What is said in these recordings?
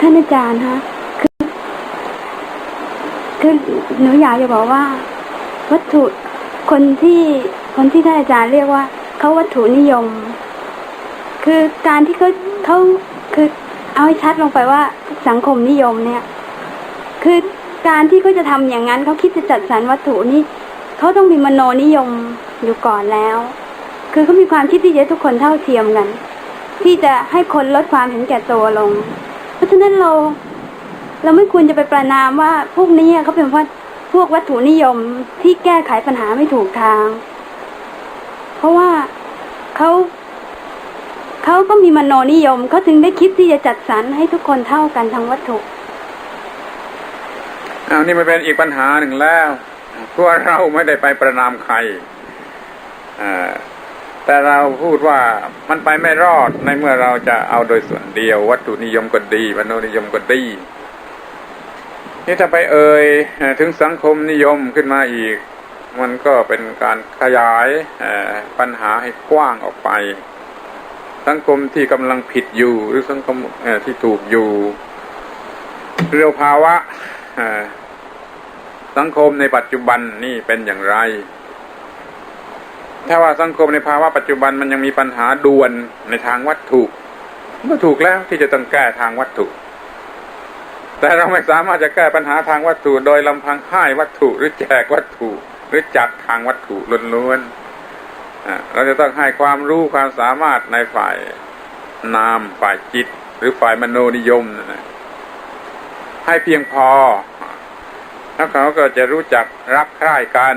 ท่านอาจารย์ฮะคือคือหนูอยากจะบอกว่า วัตถุคนที่คนที่ท่านอาจารย์เรียกว่าเขาวัตถุนิยม คือการที่เขาเขาคือเอาให้ชัดลงไปว่าสังคมนิยมเนี่ย คือการที่เขาจะทำอย่างนั้นเขาคิดจะจัดสรรวัตถุนี่เขาต้องมีมโนนิยมอยู่ก่อนแล้ว คือเขามีความคิดที่จะทุกคนเท่าเทียมกัน ที่จะให้คนลดความเห็นแก่ตัวลงะฉะนั้นเรา เราไม่ควรจะไปประนามว่าพวกนี้เขาเป็นพราะพวกวัตถุนิยมที่แก้ไขปัญหาไม่ถูกทาง เพราะว่าเขาเขาก็มีมโนนิยมเขาถึงได้คิดที่จะจัดสรรให้ทุกคนเท่ากันทางวัตถุอ้าวนี่มันเป็นอีกปัญหาหนึ่งแล้วเพราะเราไม่ได้ไปประนามใครอ่า แต่เราพูดว่ามันไปไม่รอดในเมื่อเราจะเอาโดยส่วนเดียว วัตถุนิยมก็ดีมโนนิยมก็ดีนี่ถ้าไปเอ่ยถึงสังคมนิยมขึ้นมาอีก มันก็เป็นการขยายปัญหาให้กว้างออกไป สังคมที่กำลังผิดอยู่ หรือสังคมที่ถูกอยู่ เรียวภาวะสังคมในปัจจุบันนี่เป็นอย่างไร ถ้าว่าสังคมในภาวะปัจจุบันมันยังมีปัญหาด่วนในทางวัตถุก็ถูกแล้วที่จะต้องแก้ทางวัตถุ แต่เราไม่สามารถจะแก้ปัญหาทางวัตถุ โดยลำพังให้วัตถุหรือแจกวัตถุ หรือจัดทางวัตถุล้วนๆเราจะต้องให้ความรู้ความสามารถในฝ่ายนามฝ่ายจิต หรือฝ่ายมโนนิยมนะให้เพียงพอแล้วเขาก็จะรู้จักรักใคร่กัน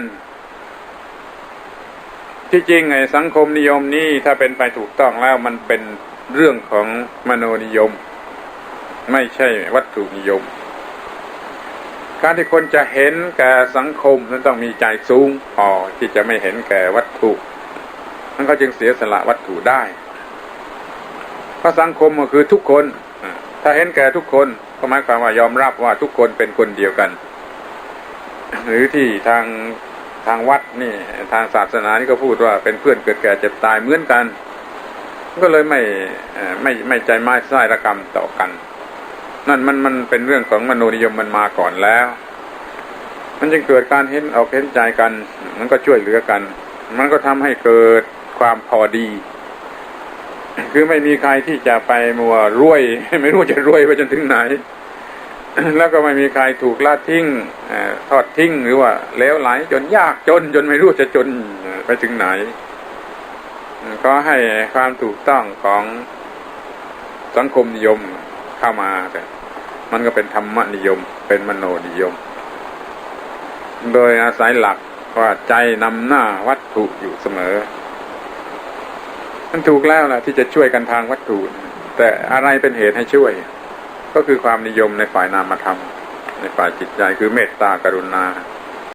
ที่จริงไอ้สังคมนิยมนี่ถ้าเป็นไปถูกต้องแล้วมันเป็นเรื่องของมโนนิยม ไม่ใช่วัตถุนิยม การที่คนจะเห็นแก่สังคมนั้นต้องมีใจสูงพอที่จะไม่เห็นแก่วัตถุนั้นเขาจึงเสียสละวัตถุได้เพราะสังคมก็คือทุกคน ถ้าเห็นแก่ทุกคนก็หมายความว่ายอมรับว่าทุกคนเป็นคนเดียวกัน หรือที่ทาง ทางวัดนี่ทางศาสนานี่ก็พูดว่าเป็นเพื่อนเกิดแก่เจ็บตายเหมือนกัน ก็เลยไม่ไม่ไม่ใจไม้ไส้ระกรรมต่อกัน นั่นมันมันเป็นเรื่องของมโนนิยมมันมาก่อนแล้ว มันจึงเกิดการเห็นออกเห็นใจกัน มันก็ช่วยเหลือกัน มันก็ทำให้เกิดความพอดี คือไม่มีใครที่จะไปมัวรวย ไม่รู้จะรวยไปจนถึงไหน แล้วก็ไม่มีใครถูกละทิ้ง ทิ้งหรือว่าเลวไหลจนยากจนจนไม่รู้จะจนไปถึงไหน ก็ให้ความถูกต้องของสังคมนิยมเข้ามาแต่มันก็เป็นธรรมนิยม เป็นมโนนิยม โดยอาศัยหลักว่าใจนำหน้าวัตถุอยู่เสมอมันถูกแล้วล่ะที่จะช่วยกันทางวัตถุ แต่อะไรเป็นเหตุให้ช่วย ก็คือความนิยมในฝ่ายนามธรรม ในฝ่ายจิตใจคือเมตตากรุณา